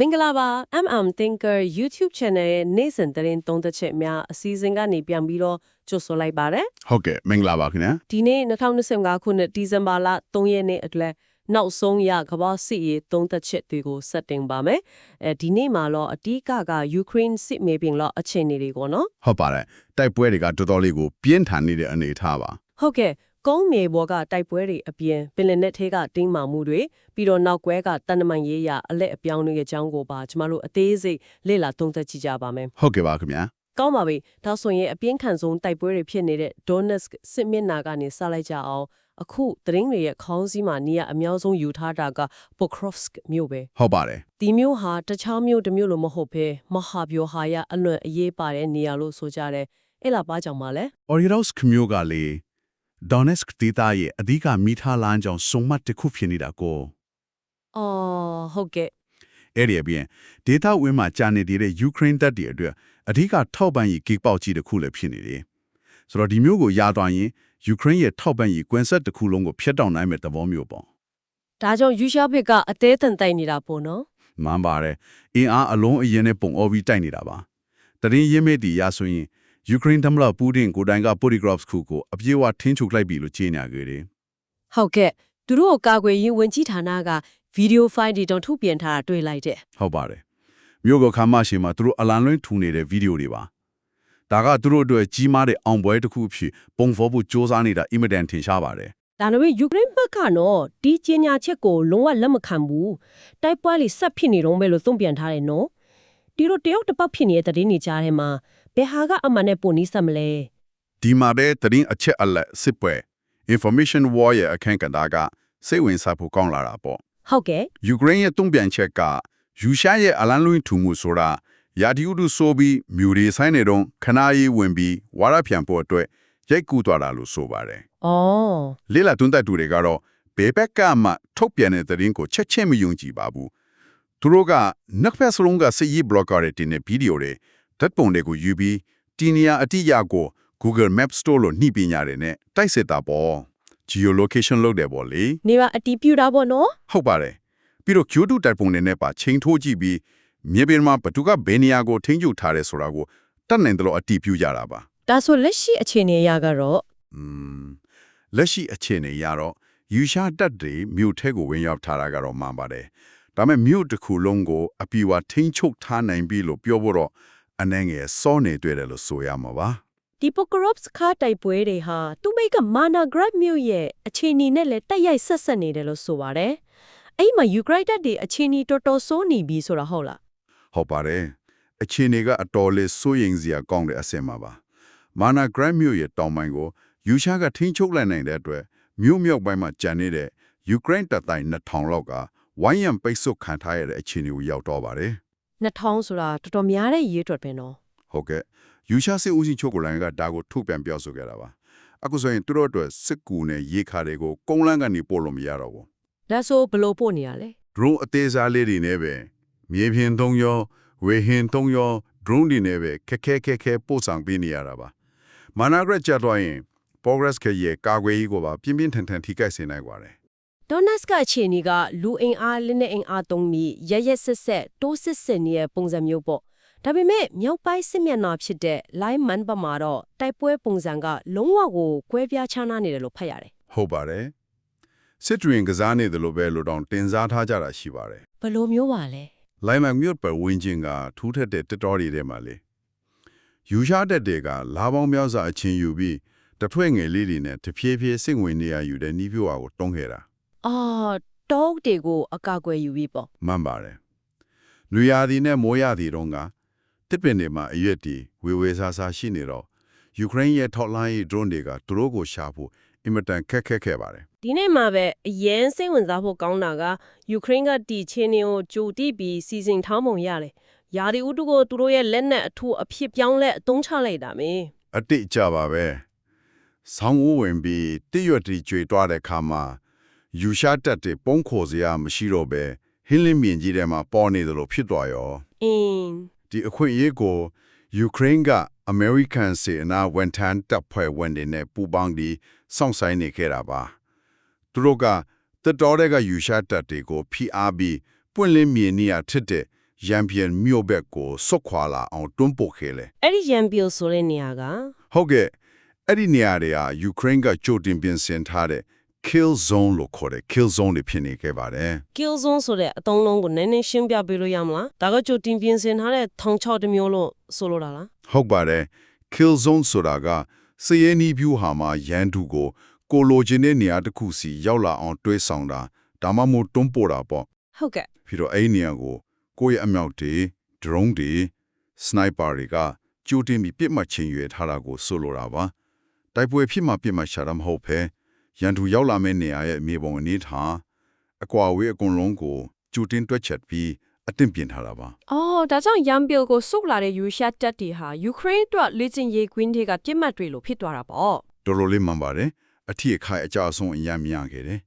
မင်္ဂလာပါ MM Thinker YouTube Channel ရဲ့နေ့စဉ်သတင်းသုံးသက်ချက်များအစီအစဉ်ကနေပြန်ပြီးတော့ကြိုဆိုလိုက်ပါတယ်ဟုတ်ကဲ့မင်္ဂလာပါခင်ဗျာဒီနေ့2025ခုနှစ်ဒီဇင်ဘာလ3ရက်နေ့အတွက်နောက်ဆုံးရကမ္ဘာစစ်ရေးသုံးသက်ချက်တွေကိုစက်တင်ပါမယ်အဲဒီနေ့မှာတော့အတီးကက Ukraine စစ်မေပြင်လောက်အခြေအနေတွေကိုနော်ဟုတ်ပါတယ်တိုက်ပွဲတွေကတော်တော်လေးကိုပြင်းထန်နေတဲ့အနေအထားပါဟုတ်ကဲ့ ကုန်းမြေပေါ်ကတိုက်ပွဲတွေအပြင်ပင်လယ်နက်ထဲကတင်းမာမှုတွေပြီးတော့နောက်ကွဲကတန်တမန်ရေးရအလက်အပြောင်းတွေရဲ့အကြောင်းကိုပါကျမတို့အသေးစိတ်လေ့လာသုံးသပ်ကြည့်ကြပါမယ်ဟုတ်ကဲ့ပါခင်ဗျာကောင်းပါပြီဒါဆိုရင်အပြင်းထန်ဆုံးတိုက်ပွဲတွေဖြစ်နေတဲ့ Donetsk စစ်မျက်နှာကနေစလိုက်ကြအောင်အခုသတင်းတွေရဲ့ခေါင်းစည်းမှာနေရအများဆုံးယူထားတာက Pokrovsk မြို့ပဲဟုတ်ပါတယ်ဒီမြို့ဟာတခြားမြို့တစ်မြို့လိုမဟုတ်ဘဲမဟာဗျူဟာရအလွန်အရေးပါတဲ့နေရာလို့ဆိုကြတယ်အဲ့လားဘာကြောင့်မလဲ Orioles မျိုးကလေ Donetsk ဒေသရဲ့အဓိကမိထားလမ်းကြောင်းစုံမတ်တစ်ခုဖြစ်နေတာကိုအော်ဟုတ်ကဲ့အဲ့ဒီအပြင်ဒေသဝင်းမှာကြာနေနေတဲ့ Ukraine တပ်တွေအတွက်အဓိကထောက်ပံ့ရေးကိပေါက်ကြီးတစ်ခုလည်းဖြစ်နေတယ်ဆိုတော့ဒီမျိုးကိုရသွားရင် Ukraine ရဲ့ထောက်ပံ့ရေးကွန်ဆက်တစ်ခုလုံးကိုဖျက်တောက်နိုင်မဲ့သဘောမျိုးပေါ့ဒါကြောင့်ယူရှားဘစ်ကအသေးတန်တိုက်နေတာပေါ့နော်မှန်ပါတယ်အင်အားအလုံးအရင်နဲ့ပုံအော်ပြီးတိုက်နေတာပါတရင်ရင်းမဲ့တီရဆိုရင် ယူကရိန်းသမ္မတပူတင်ကိုယ်တိုင်က polygraphs ခုကိုအပြေးအဝထင်းချုပ်လိုက်ပြီလို့ကြေညာခဲ့တယ်ဟုတ်ကဲ့သူတို့ကိုကာကွယ်ရေးဝန်ကြီးဌာနကဗီဒီယိုဖိုင်တွေတောင်ထုတ်ပြန်ထားတာတွေ့လိုက်တယ်ဟုတ်ပါတယ်မြို့ကခမ်းမရှိမှာသူတို့အလံလွှင့်ထူနေတဲ့ဗီဒီယိုတွေပါဒါကသူတို့အတွက်ကြီးမားတဲ့အောင်ပွဲတစ်ခုအဖြစ်ပုံဖော်ဖို့စ조사နေတာအင်မတန်ထင်ရှားပါတယ်ဒါပေမဲ့ယူကရိန်းဘက်ကတော့ဒီကြေညာချက်ကိုလုံးဝလက်မခံဘူးတိုက်ပွဲလေးဆက်ဖြစ်နေတော့ပဲလို့သုံးပြန်ထားတယ်နော်ဒီလိုတယောက်တစ်ပတ်ဖြစ်နေတဲ့သတင်းတွေကြားထဲမှာ ဘယ်ဟာကအမှန်နဲ့ပုံနီးစပ်မလဲဒီမှာတဲ့တရင်အချက်အလက်စစ်ပွဲ information war ရဲ့အခန့်ကဏ္ဍကစိတ်ဝင်စားဖို့ကောင်းလာတာပေါ့ဟုတ်ကဲ့ယူကရိန်းရဲ့တုံ့ပြန်ချက်ကယူရှားရဲ့အလံလွှင့်ထူမှုဆိုတာယာဒီဥဒုဆိုပြီးမြူရီဆိုင်နေတော့ခနာရီဝင်ပြီးဝါရပြန်ဖို့အတွက်ရိုက်ကူးသွားတာလို့ဆိုပါတယ်။အော်လေလာတွန်းတက်သူတွေကတော့ဘေဘက်ကမှထုတ်ပြန်တဲ့သတင်းကိုချက်ချင်းမယုံကြည်ပါဘူးသူတို့ကနက်ဖက်စလုံးကစည်ဘလော့ကာတွေတင်တဲ့ဗီဒီယိုတွေ ဓာတ်ပုံတွေကိုယူပြီးတီနီယာအတိအရကို Google Maps Store လို့နှိပညာတွေနဲ့တိုက်စစ်တာပေါ့ geolocation လုပ်တယ်ပေါ့လေနေပါအတီးပြူတာပေါ့နော်ဟုတ်ပါတယ်ပြီးတော့ Q2 တိုက်ပုံတွေနဲ့ပါချိန်ထိုးကြည့်ပြီးမြေပြင်မှာဘသူကဘယ်နေရာကိုထိန်းချုပ်ထားတယ်ဆိုတာကိုတတ်နိုင်တယ်လို့အတီးပြုကြတာပါ။ဒါဆိုလက်ရှိအခြေအနေအရကတော့อืมလက်ရှိအခြေအနေရတော့ယူရှားတက်တွေမြို့ထဲကိုဝင်ရောက်ထားတာကတော့မှန်ပါတယ်ဒါပေမဲ့မြို့တစ်ခုလုံးကိုအပီဝါထိန်းချုပ်ထားနိုင်ပြီလို့ပြောဖို့တော့ အနှဲငယ်စောနေတွေ့တယ်လို့ဆိုရမှာပါဒီပိုကရော့စ်ခါတိုက်ပွဲတွေဟာသူ့မိတ်ကမာနာဂရတ်မြို့ရဲ့အခြေအနေနဲ့လည်းတက်ရိုက်ဆက်ဆက်နေတယ်လို့ဆိုပါတယ်။အဲ့ဒီမှာယူကရိန်းတပ်တွေအခြေအနေတော်တော်ဆိုးနေပြီဆိုတာဟုတ်လားဟုတ်ပါတယ်အခြေအနေကအတော်လေးစိုးရိမ်စရာကောင်းတဲ့အဆင့်မှာပါမာနာဂရတ်မြို့ရဲ့တောင်ပိုင်းကိုယူရှားကထိန်းချုပ်လိုက်နိုင်တဲ့အတွက်မြို့မြောက်ပိုင်းမှာကျန်နေတဲ့ယူကရိန်းတပ်တိုင်း2000လောက်ကဝိုင်းရံပိတ်ဆို့ခံထားရတဲ့အခြေအနေကိုရောက်တော့ပါတယ်။ 2000ဆိုတာတော်တော်များတဲ့ရေးအတွက်ပဲနော်ဟုတ်ကဲ့ယူရှားစစ်ဦးစီးချုပ်ကိုလိုင်းကဒါကိုထုတ်ပြန်ပြောဆိုခဲ့တာပါအခုဆိုရင်သူတို့အတွက်စစ်ကူနဲ့ရေခါတွေကိုကုန်းလန်းကနေပို့လို့မရတော့ဘူး။ဒါဆိုဘယ်လို့ပို့နေရလဲ drone အသေးစားလေးတွေနဲ့ပဲမြေပြင်သုံးရောဝေဟင်သုံးရော drone တွေနဲ့ပဲခက်ခဲခက်ခဲပို့ဆောင်ပေးနေရတာပါမာနာဂရက်ကြတော့ရင် progress ခရဲ့ကာကွယ်ရေးကိုပါပြင်းပြင်းထန်ထန်ထိခိုက်စေနိုင်ပါတယ်။ ဒေါနတ်စ်ကအခြေအနေကလူအင်အားလက်နဲ့အင်အားသုံးပြီးရရက်ဆက်ဆက်တိုးစစ်စစ်နေတဲ့ပုံစံမျိုးပေါ့။ဒါပေမဲ့မြောက်ပိုင်းစစ်မျက်နှာဖြစ်တဲ့ line man ဘက်မှာတော့တိုက်ပွဲပုံစံကလုံးဝကိုကွဲပြားခြားနားနေတယ်လို့ဖတ်ရတယ်ဟုတ်ပါတယ်စစ်တွင်ကစားနေတယ်လို့ပဲလို့တောင်တင်စားထားကြတာရှိပါတယ်။ဘယ်လိုမျိုးပါလဲလိုင်မန်မြို့ပတ်ဝင်းချင်းကထူးထက်တဲ့တတော်တွေထဲမှာလေယူရှားတက်တွေကလာပေါင်းများစွာအချင်းယူပြီးတထွဲ့ငယ်လေးတွေနဲ့တဖြည်းဖြည်းစိတ်ဝင်နေရယူတဲ့နီးပြွားကိုတွန်းခဲ့တာ။ အာတောက်တွေကိုအကာအကွယ်ယူပြီးပေါ့မှန်ပါတယ်။လူရာသီနဲ့မိုးရာသီတုန်းကတစ်ပင်တွေမှာအရွက်တီဝေဝေဆာဆာရှိနေတော့ယူကရိန်းရဲ့ထောက်လိုင်းရေး drone တွေကသူတို့ကိုရှာဖို့အင်မတန်ခက်ခဲခဲ့ပါတယ်။ဒီနေ့မှာပဲအရင်စိတ်ဝင်စားဖို့ကောင်းတာကယူကရိန်းကတီချင်းတွေကိုကြိုတိပြီးစီစဉ်ထောင်းပုံရတယ်။ယာဒီဥတုကိုသူတို့ရဲ့လက်နက်အထူအဖြစ်ပြောင်းလဲအသုံးချလိုက်တာမင်း။အတိတ်ကြပါပဲ။ဆောင်းဝဝင်ပြီးတရွတ်တီကျွေတွားတဲ့ခါမှာ ယူရှားတက်တွေပုံခေါ်စရာမရှိတော့ပဲဟင်းလင်းမြင်ကြီးထဲမှာပေါ်နေတယ်လို့ဖြစ်သွားရော။အင်းဒီအခွင့်အရေးကိုယူကရိန်းက American စေနာဝန်ထမ်းတပ်ဖွဲ့ဝင်တွေနဲ့ပူးပေါင်းပြီးစောင့်ဆိုင်နေခဲ့တာပါသူတို့ကတတော်တဲ့ကယူရှားတပ်တွေကိုဖိအားပြီးပွင့်လင်းမြင်နေရထစ်တဲ့ရန်ပြန်မြို့ဘက်ကိုဆွတ်ခွာလာအောင်တွန်းပို့ခဲ့လေအဲ့ဒီရန်ဘီယိုဆိုတဲ့နေရာကဟုတ်ကဲ့အဲ့ဒီနေရာတွေဟာယူကရိန်းကကြိုတင်ပြင်ဆင်ထားတဲ့ kill zone လို့ခေါ်တဲ့ kill zone တွေဖြစ်နေခဲ့ပါတယ် kill zone ဆိုတဲ့အသုံးလုံးကိုနည်းနည်းရှင်းပြပေးလို့ရမလားဒါကကြိုတင်ပြင်ဆင်ထားတဲ့ထောင်ချောက်တစ်မျိုးလို့ဆိုလိုတာလားဟုတ်ပါတယ် kill zone ဆိုတာကစည်ရဲနီးဖြူဟာမှာရန်သူကိုကိုလိုချင်တဲ့နေရာတစ်ခုစီရောက်လာအောင်တွေးဆောင်တာဒါမှမဟုတ်တွန်းပို့တာပေါ့ဟုတ်ကဲ့ပြီးတော့အဲ့ဒီနေရာကိုကိုယ့်ရဲ့အမြောက်တွေ drone တွေ sniper တွေကကြိုတင်ပြီးပြစ်မှတ်ချင်းရွေထားတာကိုဆိုလိုတာပါတိုက်ပွဲဖြစ်မှပြစ်မှတ်ရှာတာမဟုတ်ဘဲ ရန်သူရောက်လာမယ့်နေရာရဲ့မြေပုံအနေထားအကွာအဝေးအကုန်လုံးကိုကြိုတင်တွက်ချက်ပြီးအသင့်ပြင်ထားတာပါ။အော်ဒါကြောင့်ရန်ဘီလ်ကိုစုတ်လာတဲ့ယူရှာတက်တီဟာယူကရိန်းအတွက်လေ့ကျင့်ရေးကွင်းတွေကပြစ်မှတ်တွေလို့ဖြစ်သွားတာပေါ့တော်တော်လေးမှန်ပါတယ်အထီးအခိုင်အကြအဆုံးအများများခဲ့တယ်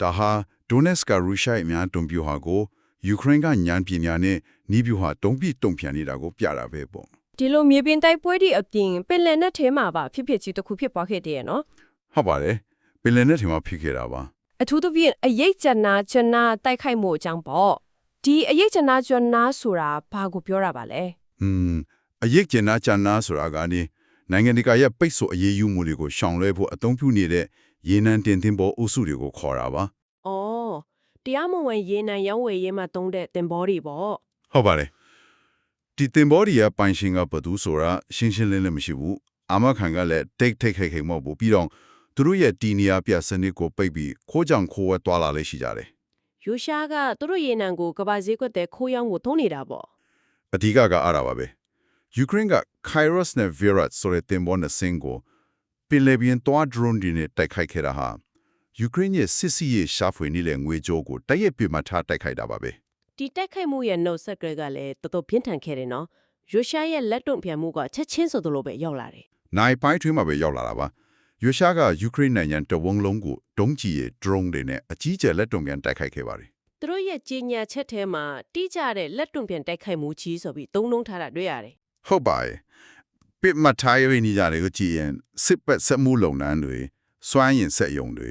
ဒါဟာဒိုနက်စကရုရှားအများတုံပြူဟာကိုယူကရိန်းကညံပညာနဲ့နီးပြူဟာတုံပြတုံပြန်နေတာကိုပြတာပဲပေါ့။ဒီလိုမြေပြင်တိုက်ပွဲတွေအပြင်ပင်လယ်နက်ထဲမှာပါဖြစ်ဖြစ်ကြီးတစ်ခုဖြစ်သွားခဲ့တယ်နော်ဟုတ်ပါတယ် ပင်လယ်နဲ့ထင်မှဖြစ်ခဲ့တာပါ။အထူးသဖြင့်အရေးကျနာကျနာတိုက်ခိုက်မှုအကြောင်းပေါ့။ဒီအရေးကျနာကျနာဆိုတာဘာကိုပြောတာပါလဲอืมအရေးကျင်နာချန်နာဆိုတာကနေနိုင်ငံတကာရဲ့ပိတ်ဆို့အရေးယူမှုတွေကိုရှောင်လွှဲဖို့အသုံးပြုနေတဲ့ရေနံတင်သင်ပေါ်အုပ်စုတွေကိုခေါ်တာပါ။အော်တရားမဝင်ရေနံရောင်းဝယ်ရေးမှာတုံးတဲ့တင်ဘောတွေပေါ့ဟုတ်ပါတယ်ဒီသင်ပေါ်ဒီကပိုင်ရှင်ကဘယ်သူဆိုတာရှင်းရှင်းလင်းလင်းမရှိဘူးအာမခံကလည်းတိတ်ထိတ်ခိတ်ခိတ်မဟုတ်ဘူးပြီးတော့ သူတို့ရဲ့တီနီယာပြစနစ်ကိုပိတ်ပြီးခိုးကြောင်ခိုးဝဲသွားလာလေးရှိကြတယ်။ယူရှာကသူတို့ရေနံကိုကဘာဈေးကွက်တဲ့ခိုးရောင်းကိုထုံးနေတာပေါ့အဓိကကအားတာပါပဲယူကရိန်းက Kairos နဲ့ Virat ဆိုတဲ့တင်ပေါ်နှစ်စင်းကိုပင်လယ်ပြင်သွား drone တွေနဲ့တိုက်ခိုက်ခဲ့တာဟာယူကရိန်းရဲ့စစ်စီးရေးရှာဖွေနေတဲ့ငွေကြိုးကိုတိုက်ရိုက်ပြစ်မှတ်ထားတိုက်ခိုက်တာပါပဲ။ဒီတိုက်ခိုက်မှုရဲ့နှုတ်ဆက်ကလေးကလည်းတော်တော်ပြင်းထန်ခဲ့တယ်နော်။ယူရှာရဲ့လက်တုံ့ပြန်မှုကချက်ချင်းဆိုသလိုပဲရောက်လာတယ်နိုင်ပိုင်းထွေးမှာပဲရောက်လာတာပါ ယူရှားကယူကရိန်းနိုင်ငံတဝန်းလုံးကိုဒုံးကြီးရဲ့ drone တွေနဲ့အကြီးကျယ်လက်တုံ့ပြန်တိုက်ခိုက်ခဲ့ပါတယ်။သူတို့ရဲ့ကြီးညာချက်ထဲမှာတိကျတဲ့လက်တုံ့ပြန်တိုက်ခိုက်မှုကြီးဆိုပြီးသုံးလုံးထားတာတွေ့ရတယ်ဟုတ်ပါရဲ့ပြစ်မှတ်ထားရင်းနေကြတယ်ကိုကြည့်ရင်စစ်ပတ်စက်မှုလုံနန်းတွေစွမ်းရင်စက်ယုံတွေ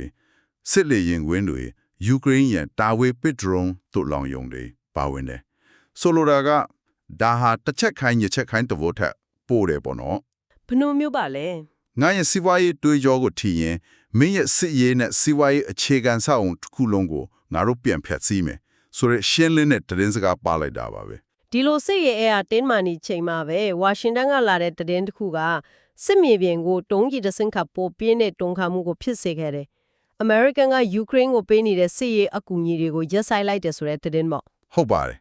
စစ်လေရင်ကွင်းတွေယူကရိန်းရဲ့တာဝေပစ် drone တို့လောင်ယုံတွေပါဝင်တယ်ဆိုလိုတာကဒါဟာတစ်ချက်ခိုင်းညချက်ခိုင်းတဘောထက်ပို့တယ်ပေါ့နော်။ဘယ်လိုမျိုးပါလဲ ငါရဲ့စီးပွားရေးတွေးကြောကိုထီရင်မင်းရဲ့စစ်ရေးနဲ့စီးပွားရေးအခြေခံဆောက်အုံတစ်ခုလုံးကိုငါတို့ပြန်ဖြတ်စည်းမယ်ဆိုရယ်ရှင်းလင်းတဲ့သတင်းစကားပါလိုက်တာပါပဲဒီလိုစစ်ရဲ့အဲအတင်းမာနီချိန်မှာပဲဝါရှင်တန်ကလာတဲ့သတင်းတစ်ခုကစစ်မြေပြင်ကိုတုံးကြီးတစ်စင်းခပ်ပိုပြင်းတဲ့တုံးခါမှုကိုဖြစ်စေခဲ့တယ်။ American က Ukraine ကိုပေးနေတဲ့စစ်ရေးအကူအညီတွေကိုရပ်ဆိုင်းလိုက်တယ်ဆိုတဲ့သတင်းပေါ့ဟုတ်ပါတယ်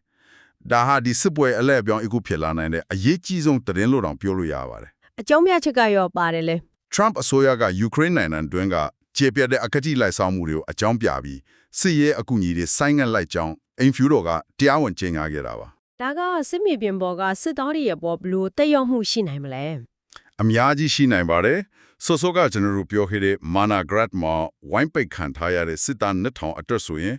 ဒါဟာဒီစစ်ပွဲအလဲအပြောင်းအခုဖြစ်လာနိုင်တဲ့အရေးကြီးဆုံးသတင်းလို့တောင်ပြောလို့ရပါတယ်။ အကြောင်းပြချက်ကရောပါတယ်လေ Trump အစိုးရကယူကရိန်းနိုင်ငံတွင်းကကျေပြတ်တဲ့အကတိလိုက်ဆောင်မှုတွေကိုအကြောင်းပြပြီးစစ်ရေးအကူအညီတွေဆိုင်းငံ့လိုက်ကြောင်းအင်ဖျူတော်ကတရားဝင်ကြေညာခဲ့တာပါ။ဒါကစစ်မြေပြင်ပေါ်ကစစ်သားတွေရဲ့ပေါ်ဘလို့တက်ရောက်မှုရှိနိုင်မလဲအများကြီးရှိနိုင်ပါတယ်စောစောကကျွန်တော်တို့ပြောခဲ့တဲ့ Managrad မှာဝိုင်းပိတ်ခံထားရတဲ့စစ်သား2000အတွက်ဆိုရင်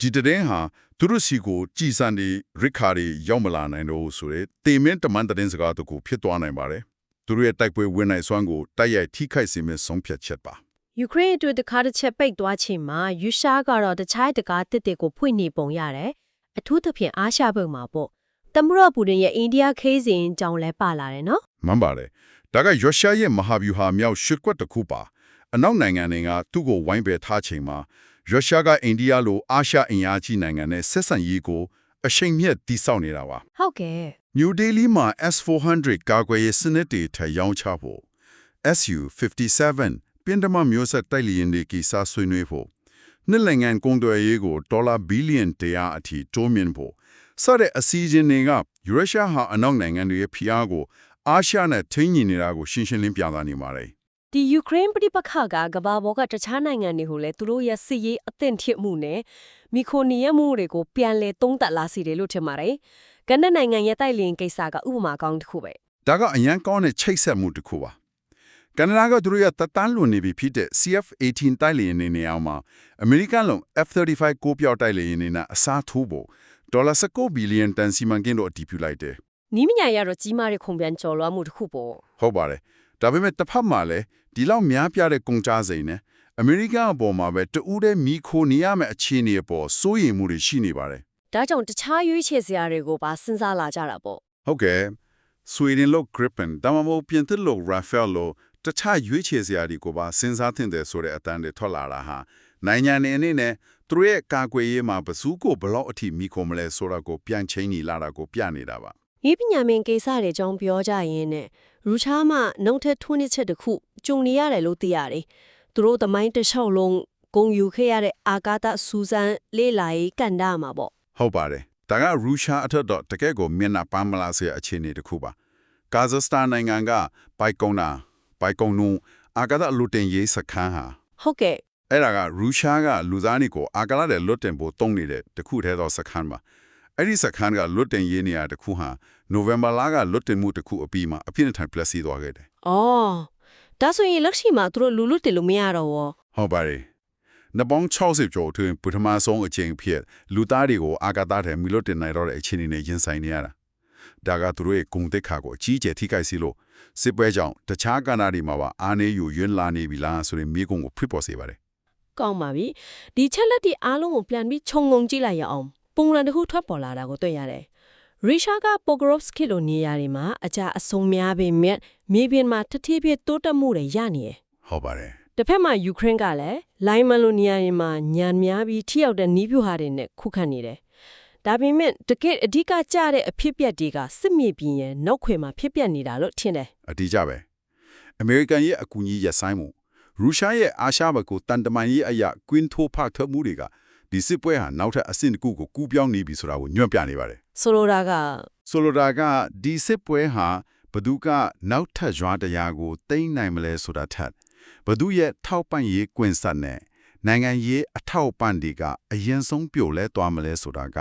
ဒီတည်င်းဟာသူတို့စီကိုကြည်စံဒီရစ်ခါတွေရောက်မလာနိုင်တော့ဘူးဆိုရဲတေမင်းတမန်တည်င်းစကားတို့ကိုဖြစ်သွားနိုင်ပါတယ် သူတို့ရဲ့တိုက်ပွဲဝင်နိုင်စွမ်းကိုတိုက်ရိုက်ထိခိုက်စေမယ့်ဆုံးဖြတ်ချက်ပါ။ Ukraine အတွက်တခါတစ်ချက်ပိတ်သွားချိန်မှာယူရှားကတော့တခြားတကားတစ်တစ်ကိုဖွင့်နေပုံရတယ်။အထူးသဖြင့်အာရှဘက်မှာပေါ့။တမရပူတင်ရဲ့အိန္ဒိယခေးစဉ်ကြောင့်လည်းပါလာတယ်နော်မှန်ပါတယ်ဒါကရုရှားရဲ့မဟာဗျူဟာမြောက်ရှစ်ကွက်တစ်ခုပါအနောက်နိုင်ငံတွေကသူ့ကိုဝိုင်းပယ်ထားချိန်မှာရုရှားကအိန္ဒိယလိုအာရှအင်အားကြီးနိုင်ငံနဲ့ဆက်ဆံရေးကို အရှိန်မြင့်တိစောက်နေတာပါ။ဟုတ်ကဲ့ New Delhi မှာ S400 ကာကွယ်ရေးစနစ်တွေထပ်ရောင်းချဖို့ SU57 ပင်တမမျိုးဆက်တိုက်လျင်တွေကိစ္စဆွေးနွေးဖို့နှစ်နိုင်ငံကုန်သွယ်ရေးကိုဒေါ်လာဘီလီယံတရားအထိတိုးမြင့်ဖို့စတဲ့အစည်းအဝေးတွေကရုရှားဟာအနောက်နိုင်ငံတွေရဲ့ဖိအားကိုအာရှနဲ့ထိန်းညင်နေတာကိုရှင်းရှင်းလင်းပြသနေပါတယ် ဒီယူကရိန်းပြည်ပခါကကဘာဘောကတခြားနိုင်ငံတွေကိုလည်းသူတို့ရဲ့စစ်ရေးအသင့်ထစ်မှုနဲ့မီခိုနီယမှုတွေကိုပြန်လဲသုံးသပ်လာစီတယ်လို့ထင်ပါတယ်။ကနက်နိုင်ငံရဲ့တိုက်လျင်ကိစ္စကဥပမာကောင်းတစ်ခုပဲဒါကအရန်ကောင်းတဲ့ချိတ်ဆက်မှုတစ်ခုပါကနေဒါကသူတို့ရတတန်းလွန်နေပြီဖြစ်တဲ့ CF18 တိုက်လေယာဉ်တွေနေအောင်မှာအမေရိကန်လုံး F35 ကိုပြောက်တိုက်လေယာဉ်တွေနဲ့အစားထိုးဖို့ဒေါ်လာ19ဘီလီယံတန်စီမံကိန်းတို့အတည်ပြုလိုက်တယ်။နီးမညာရတော့ကြီးမားတဲ့ခုံပြန်ကျော်လွှားမှုတစ်ခုပေါ့ဟုတ်ပါတယ်ဒါပေမဲ့တစ်ဖက်မှာလည်း ဒီလောက်များပြားတဲ့ကုန်ကြစိန်နဲ့အမေရိကန်အပေါ်မှာပဲတူးတဲ့မီခိုနေရမယ့်အခြေအနေအပေါ်စိုးရိမ်မှုတွေရှိနေပါတယ်ဒါကြောင့်တခြားရွေးချယ်စရာတွေကိုပါစဉ်းစားလာကြတာပေါ့ဟုတ်ကဲ့ဆွေဒင်လို့ Gripen ဒါမှမဟုတ်ပြင်သစ်လို့ Rafael လို့တခြားရွေးချယ်စရာတွေကိုပါစဉ်းစားသင့်တယ်ဆိုတဲ့အတန်းတွေထွက်လာတာဟာနိုင်ငံနေအနေနဲ့သူတို့ရဲ့ကာကွယ်ရေးမှာပစုကိုဘလောက်အထိမိခုံမလဲဆိုတာကိုပြန်ချင်းညီလာတာကိုပြနေတာပါဤပညာမင်ကိစ္စတွေအကြောင်းပြောကြရင်းနဲ့ ရူချားမှနှုတ်ထက်ထွန်းနစ်ချက်တစ်ခုကြုံနေရတယ်လို့သိရတယ်။သူတို့သမိုင်းတစ်လျှောက်လုံးဂုံယူခဲ့ရတဲ့အာကာသစူဇန်လေးလာရေးကန်တာမှာပေါ့ဟုတ်ပါတယ်ဒါကရူရှာအထက်တော့တကယ့်ကိုမျက်နှာပန်းမလားဆိုတဲ့အခြေအနေတစ်ခုပါကာဇက်စတန်နိုင်ငံကပိုက်ကုန်းနာပိုက်ကုန်းနုအာကာသလူတင်ရေးစခန်းဟာ။ဟုတ်ကဲ့အဲ့ဒါကရူရှာကလူသားနီကိုအာကာသတဲ့လွတ်တင်ဖို့တုံးနေတဲ့တခုတည်းသောစခန်းပါအဲ့ဒီစခန်းကလွတ်တင်ရေးနေရတခုဟာ နိုဝင်ဘာလကလွတ်တင်မှုတခုအပြီးမှာအပြည့်အထန်ပလက်စီသွားခဲ့တယ်။အော်ဒါဆိုရင်လက်ရှိမှာသူတို့လူလွတ်တယ်လို့မရတော့ဘူးဟုတ်ပါတယ်နပောင်း60ကျော်အတွင်းပထမဆုံးအကြိမ်ဖြစ်လူသားတွေကိုအာကာသထဲမီလွတ်တင်နိုင်တော့တဲ့အခြေအနေနဲ့ရင်ဆိုင်နေရတာဒါကသူတို့ရဲ့ဂုံတက်ခါကိုအကြီးအကျယ်ထိခိုက်စေလို့စစ်ပွဲကြောင့်တခြားကဏ္ဍတွေမှာပါအားနေယူယွန်းလာနေပြီလားဆိုရင်မိကုံကိုဖြစ်ပေါ်စေပါတယ်။ကောင်းပါပြီ။ဒီချက်လက်ဒီအားလုံးကိုပြန်ပြီးခြုံငုံကြည့်လိုက်ရအောင်။ပုံလန်တစ်ခုထွက်ပေါ်လာတာကိုတွေ့ရတယ်။ ရီရှာကပိုဂရော့စကီလိုနေရာတွေမှာအကြအဆုံများပေမဲ့မြေပြင်မှာတတိပြည့်တိုးတက်မှုတွေရနေတယ်ဟုတ်ပါတယ်တစ်ဖက်မှာယူကရိန်းကလည်းလိုင်းမန်လိုနေရာတွေမှာညံများပြီးထိရောက်တဲ့နီးပြူဟာတွေနဲ့ခုခံနေတယ်။ဒါပေမဲ့တကယ်အဓိကကျတဲ့အဖြစ်အပျက်တွေကစစ်မြေပြင်ရဲ့နောက်ခွေမှာဖြစ်ပျက်နေတာလို့ထင်တယ်အတိအကျပဲအမေရိကန်ရဲ့အကူအညီရဆိုင်မှုရုရှားရဲ့အာရှဘက်ကိုတန်တမန်ရေးအရာကွင်းထိုးဖတ်ထွက်မှုတွေက ဒီစစ်ပွဲဟာနောက်ထပ်အဆင့်တစ်ခုကိုကူးပြောင်းနေပြီဆိုတာကိုညွှန်ပြနေပါတယ်။ဆိုလိုတာကဆိုလိုတာကဒီစစ်ပွဲဟာဘသူကနောက်ထပ်ရွာတရားကိုတိမ့်နိုင်မလဲဆိုတာထက်ဘသူရဲ့ထောက်ပံ့ရေးကွင်ဆက်နဲ့နိုင်ငံရေးအထောက်ပံ့တွေကအရင်ဆုံးပြိုလဲသွားမလဲဆိုတာက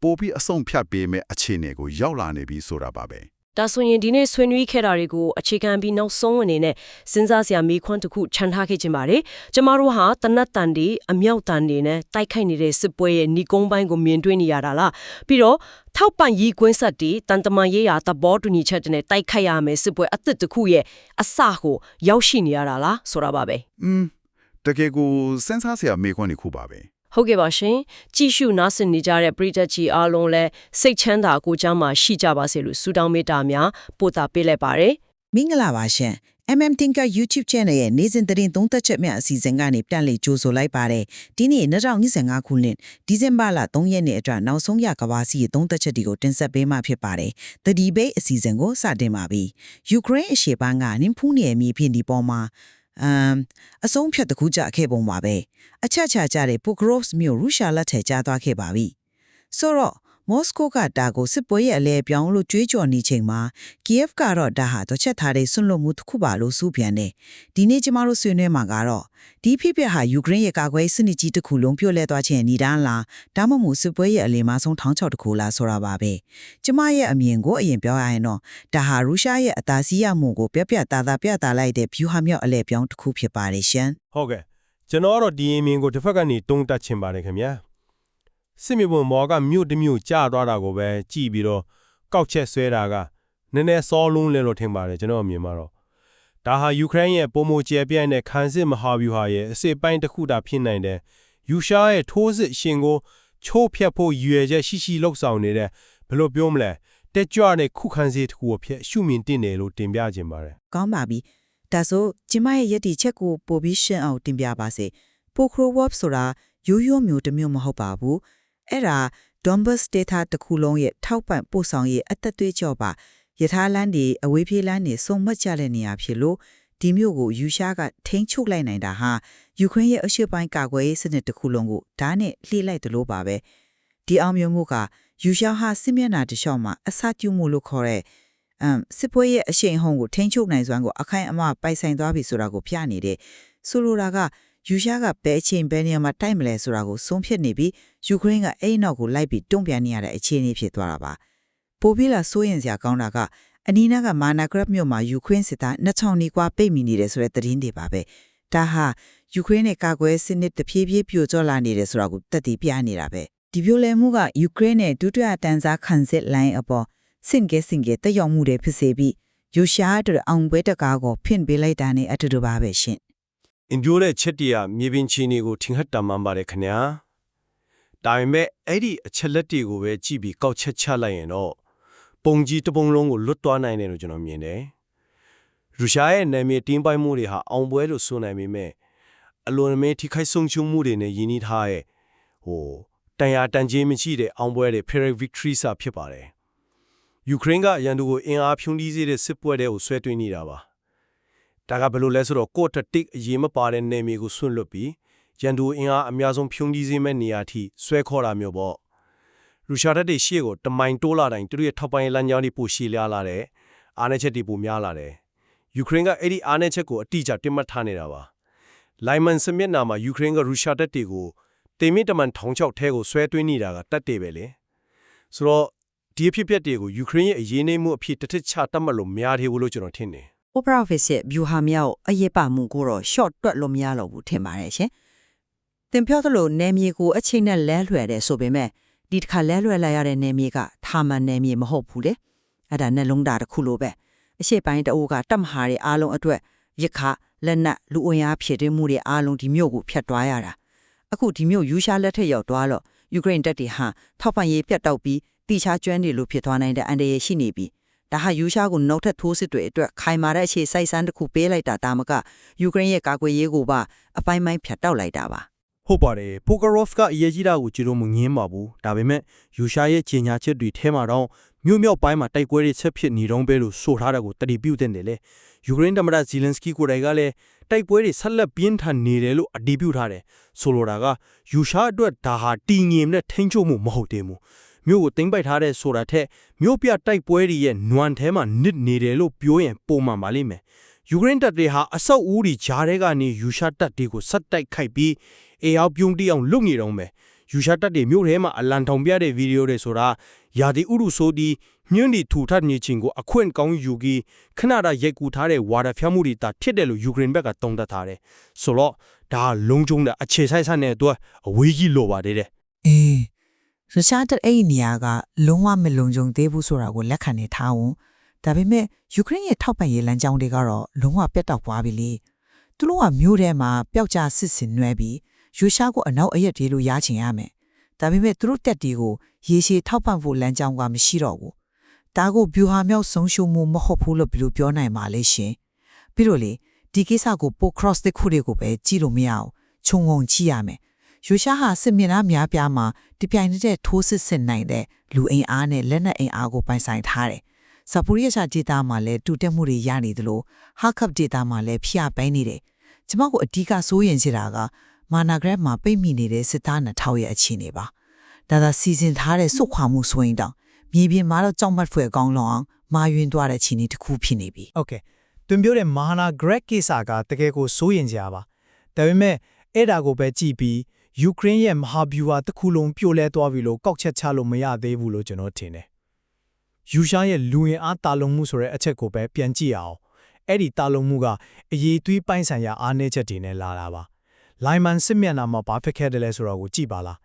ပိုပြီးအဆုံးဖြတ်ပေးမဲ့အခြေအနေကိုရောက်လာနေပြီဆိုတာပါပဲ ဒါဆိုရင်ဒီနေ့ဆွေးနွေးခဲ့တာတွေကိုအခြေခံပြီးနောက်ဆုံးအနေနဲ့စဉ်းစားစရာမိခွန်းတစ်ခုခြံထားခဲ့ခြင်းပါတယ်။ကျမတို့ဟာတနတ်တန်ဒီအမြောက်တန်ဒီနဲ့တိုက်ခိုက်နေတဲ့စစ်ပွဲရဲ့ဏီကုန်းပိုင်းကိုမြင်တွေ့နေရတာလား။ပြီးတော့ထောက်ပံ့ရေးကွင်းဆက်တီတန်တမန်ရေးရာသဘောတူညီချက်တွေနဲ့တိုက်ခိုက်ရမယ်စစ်ပွဲအသစ်တစ်ခုရဲ့အစကိုရောက်ရှိနေရတာလားဆိုတာပါပဲอืมတကယ်ကိုစဉ်းစားစရာမေးခွန်းတစ်ခုပါပဲ။ ဟုတ်ကဲ့ပါရှင်။ကြည့်ရှုနားဆင်နေကြတဲ့ပရိသတ်ကြီးအားလုံးလည်းစိတ်ချမ်းသာကိုယ်ကျမ်းမှာရှိကြပါစေလို့ဆုတောင်းမေတ္တာများပို့တာပေးလိုက်ပါတယ်။မင်္ဂလာပါရှင် MM Thinker YouTube Channel ရဲ့နေ့စဉ်သတင်းသုံးသက်ချက်များအစီအစဉ်ကနေပြန်လည်ကြိုဆိုလိုက်ပါတယ်ဒီနေ့2025ခုနှစ်ဒီဇင်ဘာလ3ရက်နေ့အတွက်နောက်ဆုံးရကဘာစီရဲ့သုံးသက်ချက်တွေကိုတင်ဆက်ပေးမှာဖြစ်ပါတယ် The Debate အစီအစဉ်ကိုစတင်ပါပြီယူကရိန်းအရှေ့ပိုင်းကနင်းဖူးနယ်မြေဖြစ်ဒီပေါ်မှာ အမ်အဆုံးဖြတ်တစ်ခုကြခဲ့ပုံပါပဲအချက်ချာကြတဲ့ Pokrovsk မြို့ရုရှားလက်ထက်ကျသွားခဲ့ပါပြီဆိုတော့ မော်စကိုကဒါကိုစစ်ပွဲရဲ့အလဲပြောင်းလို့ကြွေးကြော်နေချိန်မှာကီယက်ဖ်ကတော့ဒါဟာတော့ချက်ထားတဲ့ဆွန့်လွတ်မှုတစ်ခုပါလို့စူးပြန်တယ်။ဒီနေ့ကျမတို့ဆွေးနွေးမှာကတော့ဒီဖြစ်ပျက်ဟာယူကရိန်းရဲ့ကာကွယ်ရေးစနစ်ကြီးတစ်ခုလုံးပြိုလဲသွားခြင်းအနီးတန်းလားဒါမှမဟုတ်စစ်ပွဲရဲ့အလယ်မှာဆုံးထောင်းချောက်တစ်ခုလားဆိုတာပါပဲ။ကျမရဲ့အမြင်ကိုအရင်ပြောရရင်တော့ဒါဟာရုရှားရဲ့အသာစီးရမှုကိုပြက်ပြက်သားသားပြသလိုက်တဲ့ view ဟာမြောက်အလဲပြောင်းတစ်ခုဖြစ်ပါတယ်ရှင်။ဟုတ်ကဲ့ကျွန်တော်ကတော့ဒီအမင်းကိုတစ်ဖက်ကနေတုံးတက်ချင်ပါတယ်ခင်ဗျာ စစ်မြေပုံမော်ကမြို့တစ်မြို့ကျသွားတာကိုပဲကြည်ပြီးတော့ကောက်ချက်ဆွဲတာကနည်းနည်းစောလုံးလဲလို့ထင်ပါတယ်ကျွန်တော်အမြင်မှာတော့ဒါဟာယူကရိန်းရဲ့ပုံမကျဲပြန့်တဲ့ခန်းစစ်မဟာဗျူဟာရဲ့အစိပ်ပိုင်းတစ်ခုတာဖြစ်နိုင်တယ်ယူရှားရဲ့ထိုးစစ်ရှင်ကိုချိုးဖျက်ဖို့ရည်ရွယ်ချက်ရှိရှိလှုပ်ဆောင်နေတဲ့ဘယ်လိုပြောမလဲတက်ကြွတဲ့ခုခံစစ်တစ်ခုအဖြစ်ရှုမြင်တင်တယ်လို့တင်ပြခြင်းပါတယ်ကောင်းပါပြီဒါဆိုကျမရဲ့ယက်တီချက်ကိုပို့ပြီးရှင်းအောင်တင်ပြပါစေပိုခရိုဝပ်ဆိုတာရိုးရိုးမျိုးတစ်မျိုးမဟုတ်ပါဘူး အဲ့ဒါ Donbas data တစ်ခုလုံးရဲ့ထောက်ပံ့ပို့ဆောင်ရေးအသက်သွေးကြောပါယထာလန်းတွေအဝေးပြေးလန်းတွေစုံမတ်ကြတဲ့နေရာဖြစ်လို့ဒီမျိုးကိုယူရှားကထိန်းချုပ်လိုက်နိုင်တာဟာယူကရိန်းရဲ့အရှေ့ပိုင်းကာကွယ်ရေးစနစ်တစ်ခုလုံးကိုဓာတ်နဲ့လှိလိုက်တယ်လို့ပါပဲဒီအောင်မြင်မှုကယူရှားဟာစစ်မျက်နှာတစ်လျှောက်မှာအစကျူမှုလို့ခေါ်တဲ့အမ်စစ်ပွဲရဲ့အရှိန်အဟုန်ကိုထိန်းချုပ်နိုင်စွမ်းကိုအခိုင်အမာပိုင်ဆိုင်သွားပြီဆိုတာကိုပြနေတယ်ဆိုလိုတာက ယူရှားကဘယ်အချိန်ဘယ်နေရာမှာတိုက်မလဲဆိုတာကိုဆုံးဖြတ်နေပြီးယူကရိန်းကအဲ့ဒီနောက်ကိုလိုက်ပြီးတွန့်ပြန်နေရတဲ့အခြေအနေဖြစ်သွားတာပါပိုပြီးလာစိုးရင်စရာကောင်းတာကအနီးနားကမာနာဂရက်မြို့မှာယူကရိန်းစစ်သား2000နီးကွာပိတ်မိနေတယ်ဆိုတဲ့သတင်းတွေပါပဲဒါဟာယူကရိန်းရဲ့ကာကွယ်စနစ်တဖြည်းဖြည်းပြိုကျလာနေတယ်ဆိုတာကိုတက်တည်ပြနေတာပဲဒီပြိုလဲမှုကယူကရိန်းရဲ့ဒုတိယတန်းစားခံစစ်လိုင်းအပေါ်စင်ကဲစင်ကဲတက်ရောက်မှုတွေဖြစ်စေပြီးယူရှားတို့အောင်ပွဲတကားကိုဖင့်ပေးလိုက်တာနဲ့အတူတူပါပဲရှင် အင်ပြိုတဲ့ချက်တရမြေပြင်ချီနေကိုထင်ဟတ်တမှန်ပါတယ်ခင်ဗျာဒါပေမဲ့အဲ့ဒီအချက်လက်တွေကိုပဲကြည့်ပြီးကောက်ချက်ချလိုက်ရင်တော့ပုံကြီးတစ်ပုံလုံးကိုလွတ်သွားနိုင်တယ်လို့ကျွန်တော်မြင်တယ်ရုရှားရဲ့နာမည်တင်းပိုင်မှုတွေဟာအောင်ပွဲလို့ဆိုနိုင်ပေမဲ့အလွန်အမင်းထိခိုက်ဆုံးရှုံးမှုတွေနဲ့ယဉ်နီးထားရဲ့ဟိုတန်ရာတန်ကြီးမရှိတဲ့အောင်ပွဲတွေ Pyrrhic victory စာဖြစ်ပါတယ်ယူကရိန်းကရန်သူကိုအင်အားဖြုံးတီးစေတဲ့စစ်ပွဲတွေကိုဆွဲသွင်းနေတာပါ ဒါကဘယ်လိုလဲဆိုတော့ကိုတတစ်အရေးမပါတဲ့နေမီကိုဆွန့်လွတ်ပြီးရန်သူအင်အားအများဆုံးဖြုံးတီးစေမဲ့နေရာထိဆွဲခေါ်တာမျိုးပေါ့ရုရှားတပ်တွေရှေ့ကိုတမိုင်တိုးလာတိုင်းသူတို့ရဲ့ထောက်ပိုင်းလမ်းကြောင်းတွေပိုရှည်လျားလာတယ်အားနည်းချက်တွေပိုများလာတယ်ယူကရိန်းကအဲ့ဒီအားနည်းချက်ကိုအတိအကျတင်မှတ်ထားနေတာပါလိုင်မန်စမျက်နာမှာယူကရိန်းကရုရှားတပ်တွေကိုတေမီတမန်ထောင်ချောက်ထဲကိုဆွဲသွင်းနေတာကတပ်တွေပဲလေဆိုတော့ဒီအဖြစ်အပျက်တွေကိုယူကရိန်းရဲ့အရေးနှိမ့်မှုအဖြစ်တစ်ထစ်ချတတ်မှတ်လို့မရသေးဘူးလို့ကျွန်တော်ထင်တယ် Opera Office ရဲ့ view ဟာမြောက်အရေးပါမှုကိုတော့ short တွက်လို့မရတော့ဘူးထင်ပါတယ်ရှင်။သင်ပြောသလိုနယ်မြေကိုအချိန်နဲ့လဲလွှဲတယ်ဆိုပေမဲ့ဒီတစ်ခါလဲလွှဲလိုက်ရတဲ့နယ်မြေကထာမန်နယ်မြေမဟုတ်ဘူးလေ။အဲ့ဒါနဲ့လုံးတာတစ်ခုလိုပဲ။အရှိပိုင်းတအိုးကတတ်မဟာတွေအားလုံးအတွက်ရခလက်နက်လူအင်အားဖြည့်တင်းမှုတွေအားလုံးဒီမြို့ကိုဖျက်သွားရတာ။အခုဒီမြို့ယူရှားလက်ထက်ရောက်သွားတော့ယူကရိန်းတပ်တွေဟာထောက်ပံ့ရေးပြတ်တောက်ပြီးတိချာကျွမ်းတွေလို့ဖြစ်သွားနိုင်တဲ့အန္တရာယ်ရှိနေပြီး ဒါဟာယူရှားကိုနောက်ထပ်ထိုးစစ်တွေအတွက်ခိုင်မာတဲ့အခြေစိုက်စမ်းတစ်ခုပေးလိုက်တာတာမကယူကရိန်းရဲ့ကာကွယ်ရေးကိုပါအပိုင်းပိုင်းဖြတ်တောက်လိုက်တာပါဟုတ်ပါတယ်ပိုကာရော့ဖ်ကအရေးကြီးတာကိုကြည့်လို့မငင်းပါဘူးဒါပေမဲ့ယူရှားရဲ့ကြီးညာချက်တွေထဲမှာတော့မြို့မြောက်ပိုင်းမှာတိုက်ပွဲတွေဆက်ဖြစ်နေတော့ပဲလို့ဆိုထားတာကိုတတိပြုတ်တဲ့တယ်လေယူကရိန်းသမ္မတဇီလန်စကီကိုယ်တိုင်ကလည်းတိုက်ပွဲတွေဆက်လက်ပြင်းထန်နေတယ်လို့အတည်ပြုထားတယ်ဆိုလိုတာကယူရှားအတွက်ဒါဟာတည်ငြိမ်တဲ့ထိန်းချုပ်မှုမဟုတ်သေးဘူး မြို့ကိုတင်ပိုက်ထားတဲ့ဆိုတာထက်မြို့ပြတိုက်ပွဲတွေရဲ့နွမ်းထဲမှာနစ်နေတယ်လို့ပြောရင်ပုံမှန်ပါလိမ့်မယ်ယူကရိန်းတပ်တွေဟာအဆောက်အဦတွေဂျားထဲကနေယူရှားတပ်တွေကိုဆက်တိုက်ခိုက်ပြီးအေအောင်ပြုံးတိအောင်လွတ်နေတော့မယ်ယူရှားတပ်တွေမြို့ထဲမှာအလံထောင်ပြတဲ့ဗီဒီယိုတွေဆိုတာယာဒီဥရုဆိုဒီမြင့်ဒီထူထပ်နေခြင်းကိုအခွင့်ကောင်းယူပြီးခဏတာရိုက်ကူထားတဲ့ဝါဒဖျက်မှုတွေတာဖြစ်တယ်လို့ယူကရိန်းဘက်ကတုံ့တက်ထားတယ်ဆိုတော့ဒါလုံခြုံတဲ့အခြေဆိုင်ဆိုင်တဲ့အတွက်အဝေးကြီးလိုပါသေးတယ်အေး ရုရှားတပ်အဲ့ဒီနေရာကလုံးဝမလုံခြုံသေးဘူးဆိုတာကိုလက်ခံနေထားအောင်ဒါပေမဲ့ယူကရိန်းရဲ့ထောက်ပံ့ရေးလမ်းကြောင်းတွေကတော့လုံးဝပြတ်တောက်သွားပြီလေသူတို့ကမြို့ထဲမှာပျောက်ကြားစစ်စင်နွဲပြီးယူရှားကိုအနောက်အရက်တွေလို့ရားချင်ရမယ်ဒါပေမဲ့သူတို့တက်တီကိုရေရှည်ထောက်ပံ့ဖို့လမ်းကြောင်းကမရှိတော့ဘူးဒါကိုဗျူဟာမြောက်ဆုံးရှုံးမှုမဟုတ်ဘူးလို့ဘယ်လိုပြောနိုင်မှာလဲရှင်ပြီးတော့လေဒီကိစ္စကိုပို cross တဲ့ခုတွေကိုပဲကြည့်လို့မရအောင်ခြုံငုံကြည့်ရမယ် ယူရှားဟာစစ်မြေနာများပြားမှာတပြိုင်တည်းထိုးစစ်ဆင်နိုင်တဲ့လူအင်အားနဲ့လက်နက်အင်အားကိုပိုင်ဆိုင်ထားတယ်။ဇာပူရီးယားရှားဒေသမှာလည်းတူတက်မှုတွေရနေသလိုဟာကပ်ဒေသမှာလည်းဖျားပိုင်းနေတယ်။ကျမကိုအဓိကစိုးရင်ချင်တာကမာနာဂရက်မှာပိတ်မိနေတဲ့စစ်သား2000ရဲ့အခြေအနေပါ။ဒါသာစီစဉ်ထားတဲ့စုခွာမှုဆိုရင်တောင်မြေပြင်မှာတော့ကြောက်မတ်ဖွယ်ကောင်းလွန်အောင်မာယွင်းသွားတဲ့အခြေအနေတစ်ခုဖြစ်နေပြီ။ Okay ။တွင်ပြောတဲ့မာနာဂရက်ကိစ္စကတကယ်ကိုစိုးရင်ကြပါ။ဒါပေမဲ့အဲ့ဒါကိုပဲကြည်ပြီး ယူကရိန်းရဲ့မဟာဗျူဟာတစ်ခုလုံးပြိုလဲသွားပြီလို့ကောက်ချက်ချလို့မရသေးဘူးလို့ကျွန်တော်ထင်တယ်ယူရှားရဲ့လူရင်အားတာလုံမှုဆိုတဲ့အချက်ကိုပဲပြန်ကြည့်အောင်အဲ့ဒီတာလုံမှုကအရေးသွေးပိုင်းဆိုင်ရာအားနည်းချက်တွေနဲ့လာတာပါလိုင်မန်စစ်မျက်နှာမှာဘာဖြစ်ခဲ့တယ်လဲဆိုတော့ကိုကြည့်ပါလား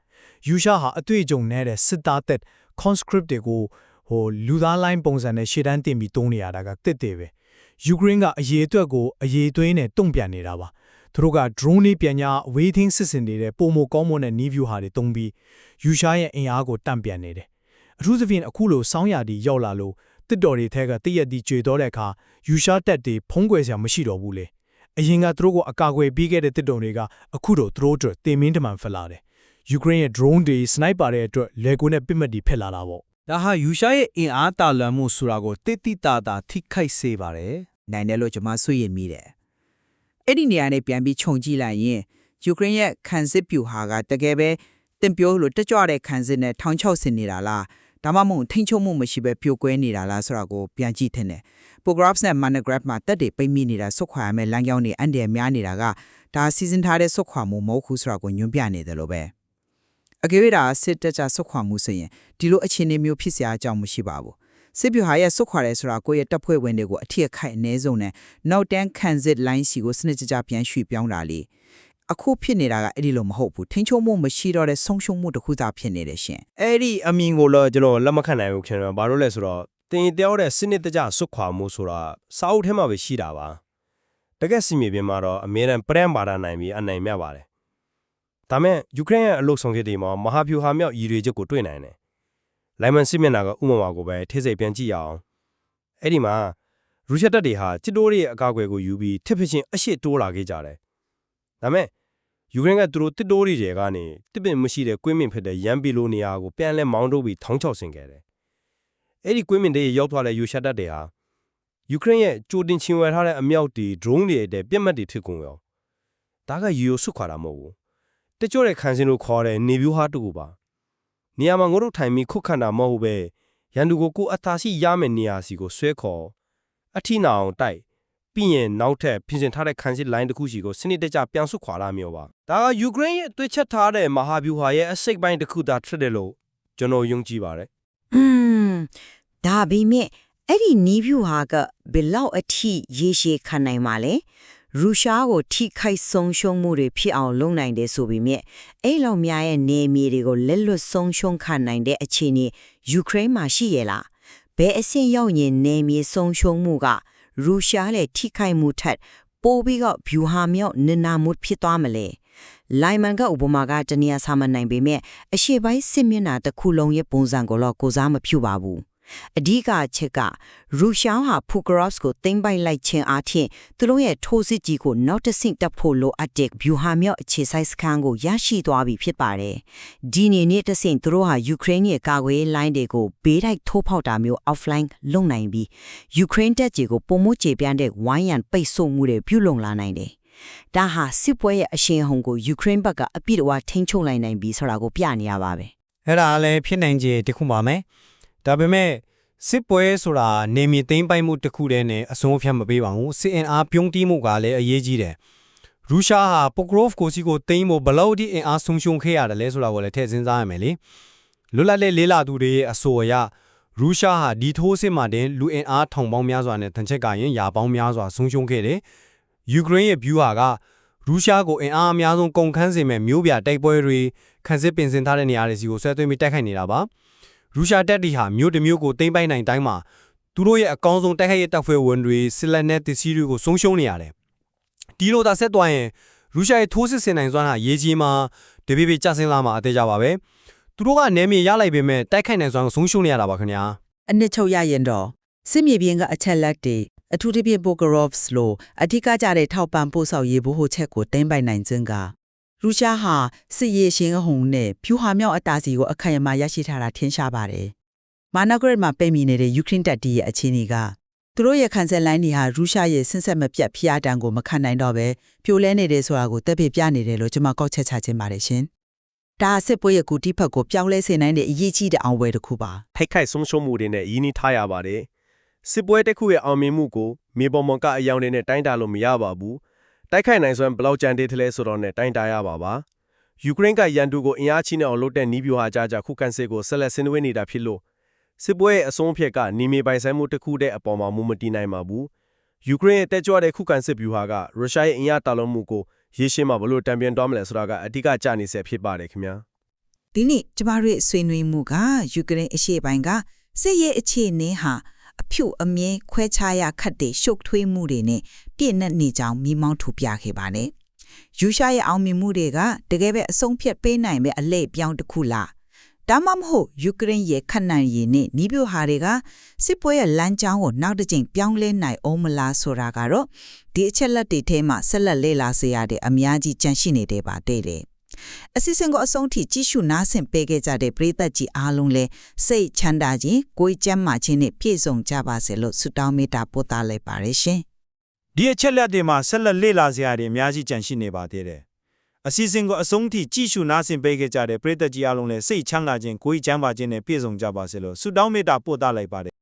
ယူရှားဟာအတွေ့အကြုံနဲ့တဲ့စစ်သားသက် conscript တွေကိုဟိုလူသားလိုင်းပုံစံနဲ့ရှေ့တန်းတင်ပြီးတုံးနေရတာကတစ်တည်ပဲယူကရိန်းကအရေးအတွက်ကိုအရေးသွေးနဲ့တုံ့ပြန်နေတာပါ သူတို့က drone တွေပြန်ညာအဝေးထင်းစစ်စင်နေတဲ့ပုံမကောင်းမွန်တဲ့ new view ဟာတွေတုံးပြီးယူရှားရဲ့အင်အားကိုတန့်ပြန်နေတယ်အထူးသဖြင့်အခုလိုစောင်းရာဒီရောက်လာလို့တစ်တော်တွေထဲကတည့်ရက်ဒီကျွေတော့တဲ့အခါယူရှားတက်တွေဖုံးကွယ်စရာမရှိတော့ဘူးလေအရင်ကသူတို့ကိုအကာအကွယ်ပေးခဲ့တဲ့တစ်တော်တွေကအခုတော့သူတို့အတွက်တင်မင်းတမန်ဖက်လာတယ်ယူကရိန်းရဲ့ drone တွေ sniper တွေအတွက်လေကိုနဲ့ပစ်မှတ်တွေဖက်လာတာပေါ့ဒါဟာယူရှားရဲ့အင်အားတာလွန်မှုဆိုတာကိုတိတိတတာထိခိုက်စေပါတယ်နိုင်တယ်လို့ကျွန်မဆွေရင်မိတယ် အဲ့ဒီနေရာနဲ့ပြန်ပြီးခြုံကြည့်လိုက်ရင်ယူကရိန်းရဲ့ခံစစ်ပြူဟာကတကယ်ပဲတင်ပြောလို့တက်ကြွတဲ့ခံစစ်နဲ့ထောင်ချောက်ဆင်နေတာလားဒါမှမဟုတ်ထိန်းချုပ်မှုမရှိပဲပြိုကွဲနေတာလားဆိုတာကိုပြန်ကြည့်ထင်တယ် Pographs နဲ့ Manograph မှာတက်တွေပိတ်မိနေတာဆွတ်ခွာရမယ်လမ်းကြောင်းတွေအန်တရများနေတာကဒါစီစဉ်ထားတဲ့ဆွတ်ခွာမှုမဟုတ်ဘူးဆိုတာကိုညွှန်ပြနေတယ်လို့ပဲအကယ်၍ဒါစစ်တက်ကြဆွတ်ခွာမှုဆိုရင်ဒီလိုအခြေအနေမျိုးဖြစ်စရာအကြောင်းမရှိပါဘူး စစ်ပြူဟာရဲ့ဆွတ်ခွာရဲဆိုတာကိုယ့်ရဲ့တပ်ဖွဲ့ဝင်တွေကိုအထက်ခိုက်အ ਨੇ ဆုံးနဲ့နောက်တန်းခံစစ်လိုင်းစီကိုစနစ်ကြကြပြန်ရွှေ့ပြောင်းတာလေအခုဖြစ်နေတာကအဲ့ဒီလိုမဟုတ်ဘူးထင်းချုံမှုမရှိတော့တဲ့ဆုံးရှုံးမှုတစ်ခုသာဖြစ်နေတယ်ရှင်အဲ့ဒီအမြင်ကိုတော့ကျွန်တော်လက်မခံနိုင်ဘူးခင်ဗျာဘာလို့လဲဆိုတော့တင်တယောက်တဲ့စနစ်တကျစွတ်ခွာမှုဆိုတာစာအုပ်ထဲမှာပဲရှိတာပါတကယ်စီမြေပြင်မှာတော့အမြဲတမ်းပရန်ပါဒနိုင်ပြီးအနိုင်မြပါတယ်ဒါမဲ့ယူကရိန်းရဲ့အလုဆောင်ခဲ့တွေမှာမဟာဗျူဟာမြောက်ရည်ရွယ်ချက်ကိုတွေ့နိုင်တယ် လိုင်မန်စစ်မျက်နှာကဥပမာကိုပဲထိစိတ်ပြန်ကြည့်ရအောင်အဲ့ဒီမှာရုရှားတပ်တွေဟာစစ်တိုးတွေရဲ့အကာအကွယ်ကိုယူပြီးတစ်ဖက်ချင်းအရှိတိုးလာခဲ့ကြတယ်ဒါမဲ့ယူကရိန်းကသူတို့တစ်တိုးတွေတွေကနေတစ်ပင်မရှိတဲ့ကွင်းမင်ဖြစ်တဲ့ရန်ပီလိုနေရာကိုပြန်လဲမောင်းထုတ်ပြီးထောင်းချောက်ဆင်ခဲ့တယ်အဲ့ဒီကွင်းမင်တွေရောက်သွားတဲ့ယူရှားတပ်တွေဟာယူကရိန်းရဲ့ကြိုတင်ချင်ဝယ်ထားတဲ့အမြောက်တွေ drone တွေတဲ့ပြက်မှတ်တွေဖြစ်ကုန်ရောဒါကယူရိုဆွတ်ခွာတာမဟုတ်ဘူးတကြွတဲ့ခန်းစင်းတို့ခေါ်တဲ့နေပြိုးဟာတူကိုပါ နေရာမှာငို့တို့ထိုင်ပြီးခုတ်ခန္တာမဟုတ်ပဲရန်သူကိုကိုယ်အသာရှိရမယ့်နေရာစီကိုဆွဲခေါ်အထိနာအောင်တိုက်ပြီးရင်နောက်ထပ်ပြင်ဆင်ထားတဲ့ခန်းစင်းလိုင်းတစ်ခုစီကိုစနစ်တကျပြန်ဆွတ်ခွာလာမျိုးပါဒါကယူကရိန်းရဲ့တွေ့ချက်ထားတဲ့မဟာဗျူဟာရဲ့အစိတ်ပိုင်းတစ်ခုသာဖြစ်တယ်လို့ကျွန်တော်ယုံကြည်ပါတယ်อืมဒါပေမဲ့အဲ့ဒီနီးဗျူဟာကဘယ်လောက်အထိရေရှည်ခံနိုင်မှာလဲ ရုရှားကိုထိခိုက်ဆုံးရှုံးမှုတွေဖြစ်အောင်လုပ်နိုင်တယ်ဆိုပေမဲ့အဲ့လောက်များရဲ့နေမြေတွေကိုလက်လွတ်ဆုံးရှုံးခံနိုင်တဲ့အခြေအနေယူကရိန်းမှာရှိရဲ့လားဘယ်အဆင့်ရောက်ရင်နေမြေဆုံးရှုံးမှုကရုရှားရဲ့ထိခိုက်မှုထက်ပိုပြီးတော့ဗျူဟာမြောက်နင်နာမှုဖြစ်သွားမလဲလိုင်မန်ကဥပမာကတနည်းဆာမနိုင်ပေမဲ့အရှိပိုင်းစစ်မျက်နှာတစ်ခုလုံးရဲ့ပုံစံကိုတော့ကိုစားမဖြူပါဘူး အဓိကအချက်ကရုရှားဟာဖူကရော့စ်ကိုသိမ်းပိုက်လိုက်ခြင်းအပြင်သူတို့ရဲ့ထိုးစစ်ကြီးကိုနောက်တစ်ဆင့်တက်ဖို့လိုအပ်တဲ့ဗျူဟာမြောက်အခြေစိုက်စခန်းကိုရရှိသွားပြီဖြစ်ပါတယ်။ဒီနေ့နေ့တစ်ဆင့်သူတို့ဟာယူကရိန်းရဲ့ကာကွယ်ရေးလိုင်းတွေကိုဘေးတိုက်ထိုးဖောက်တာမျိုး offline လုပ်နိုင်ပြီးယူကရိန်းတပ်ကြီးကိုပုံမှုကျေပြန့်တဲ့ဝိုင်းရန်ပိတ်ဆို့မှုတွေပြုလုပ်လာနိုင်တယ်။ဒါဟာစစ်ပွဲရဲ့အရှင်ဟုန်ကိုယူကရိန်းဘက်ကအပြည့်အဝထိန်းချုပ်လိုက်နိုင်ပြီဆိုတာကိုပြနေရပါပဲအဲ့ဒါလည်းဖြစ်နိုင်ခြေတစ်ခုပါမယ် ဒါပေမဲ့စစ်ပွဲဆိုတာနေမြေသိမ်းပိုက်မှုတစ်ခုတည်းနဲ့အဆုံးအဖြတ်မပေးပါဘူး CNR ပြုံးတီးမှုကလည်းအရေးကြီးတယ်ရုရှားဟာပိုကရိုဖ်ကိုစီကိုသိမ်းဖို့ဘယ်လောက်ထိအင်အားဆုံးရှုံးခဲ့ရတယ်လဲဆိုတာကိုလည်းထည့်စဉ်းစားရမယ်လေလွတ်လပ်တဲ့လေးလာသူတွေရဲ့အဆိုအရရုရှားဟာဒီထိုးစစ်မှတင်လူအင်အားထောင်ပေါင်းများစွာနဲ့တန်ချက်ကရင်ရာပေါင်းများစွာဆုံးရှုံးခဲ့တယ်ယူကရိန်းရဲ့ view ဟာကရုရှားကိုအင်အားအများဆုံးကုန်ခန်းစေမဲ့မျိုးပြတိုက်ပွဲတွေခန်းစစ်ပင်စင်ထားတဲ့နေရာတွေစီကိုဆွဲသွင်းပြီးတိုက်ခိုက်နေတာပါ ရုရှားတပ်တွေဟာမြို့တစ်မြို့ကိုသိမ်းပိုက်နိုင်တိုင်းမှာသူတို့ရဲ့အကောင်းဆုံးတိုက်ခိုက်ရေးတပ်ဖွဲ့ဝင်တွေစစ်လက်နဲ့တစ္စည်းတွေကိုဆုံးရှုံးနေရတယ်ဒီလိုသာဆက်သွားရင်ရုရှားရဲ့ထိုးစစ်ဆင်နိုင်စွမ်းဟာရေးကြီးမှာတပိပိကျဆင်းလာမှာအသေးကြပါပဲသူတို့ကနေမြေရလိုက်ပေမဲ့တိုက်ခိုက်နိုင်စွမ်းကိုဆုံးရှုံးနေရတာပါခင်ဗျာအနှစ်ချုပ်ရရင်တော့စစ်မြေပြင်ကအချက်လက်တွေအထူးသဖြင့် Bokarovs လို့အထူးကကြတဲ့ထောက်ပံ့ပို့ဆောင်ရေးဘို့ဟိုချက်ကိုတင်းပိုင်နိုင်ခြင်းက ရုရှားဟာစစ်ရေးရှင်အဟုန်နဲ့ဖြူဟာမြောက်အတားစီကိုအခိုင်အမာရရှိထားတာထင်ရှားပါတယ်။မာနာဂရက်မှာပိတ်မိနေတဲ့ယူကရိန်းတပ်တီးရဲ့အခြေအနေကသူတို့ရဲ့ခံဆက်လိုင်းတွေဟာရုရှားရဲ့ဆင်းဆက်မပြတ်ဖျားတံကိုမခံနိုင်တော့ပဲပြိုလဲနေတယ်ဆိုတာကိုတက်ပြပြနေတယ်လို့ကျွန်မကောက်ချက်ချခြင်းပါတယ်ရှင်။ဒါစစ်ပွဲရဲ့ကူတီးဖက်ကိုပြောင်းလဲစေနိုင်တဲ့အရေးကြီးတဲ့အောင်ပွဲတစ်ခုပါ။ထိုက်ခိုက်ဆုံးရှုံးမှုတွေနဲ့ရင်းနှီးထားရပါတယ်စစ်ပွဲတစ်ခုရဲ့အောင်မြင်မှုကိုမြေပေါ်မှာကအယောင်တွေနဲ့တိုင်းတာလို့မရပါဘူး တိုက်ခိုက်နိုင်စွမ်းဘယ်လောက်ကြံသေးသလဲဆိုတော့နဲ့တိုင်းတာရပါပါယူကရိန်းကရန်သူကိုအင်အားချင်းနဲ့အောင်လုပ်တဲ့နီးဗျူဟာကြကြခုခံစစ်ကိုဆက်လက်ဆင်နွှဲနေတာဖြစ်လို့စစ်ပွဲရဲ့အဆုံးအဖြတ်ကနီမေပိုင်ဆိုင်မှုတစ်ခုတည်းအပေါ်မှာမူမတည်နိုင်ပါဘူးယူကရိန်းရဲ့တက်ကြွတဲ့ခုခံစစ်ဗျူဟာကရုရှားရဲ့အင်အားတာလုံးမှုကိုရေရှင်းမှာဘလို့တံပြန်သွားမလဲဆိုတာကအဓိကကြနေဆဲဖြစ်ပါတယ်ခင်ဗျာဒီနေ့ကျမတို့ရဲ့ဆွေးနွေးမှုကယူကရိန်းအရှေ့ပိုင်းကစစ်ရေးအခြေအနေဟာ အဖြူအမြဲခွဲခြားရခတ်တဲ့ရှုပ်ထွေးမှုတွေနဲ့ပြည့်နှက်နေကြောင်းမိမောင်းထူပြခဲ့ပါတယ်။ယူရှားရဲ့အောင်မြင်မှုတွေကတကယ်ပဲအဆုံးဖြတ်ပေးနိုင်မဲ့အလဲ့ပြောင်းတစ်ခုလား။ဒါမှမဟုတ်ယူကရိန်းရဲ့ခက်နန်ရည်နဲ့နီးပြဟာတွေကစစ်ပွဲရဲ့လမ်းကြောင်းကိုနောက်တစ်ကြိမ်ပြောင်းလဲနိုင်အောင်မလားဆိုတာကတော့ဒီအချက်လက်တွေထဲမှာဆက်လက်လေ့လာစေရတဲ့အများကြီးကြန့်ရှိနေတယ်ပါတဲ့တယ်။ အစီအစဉ်ကိုအဆုံးထိကြည့်ရှုနားဆင်ပေးခဲ့ကြတဲ့ပရိသတ်ကြီးအားလုံးလည်းစိတ်ချမ်းသာခြင်းကိုယ်ကျန်းမာခြင်းနဲ့ပြည့်စုံကြပါစေလို့ဆုတောင်းမေတ္တာပို့သလိုက်ပါရရှင်ဒီအချက်လက်တွေမှာဆက်လက်လေ့လာစရာတွေအများကြီးကြန့်ရှိနေပါသေးတယ်။အစီအစဉ်ကိုအဆုံးထိကြည့်ရှုနားဆင်ပေးခဲ့ကြတဲ့ပရိသတ်ကြီးအားလုံးလည်းစိတ်ချမ်းသာခြင်းကိုယ်ချမ်းသာခြင်းနဲ့ပြည့်စုံကြပါစေလို့ဆုတောင်းမေတ္တာပို့သလိုက်ပါတယ်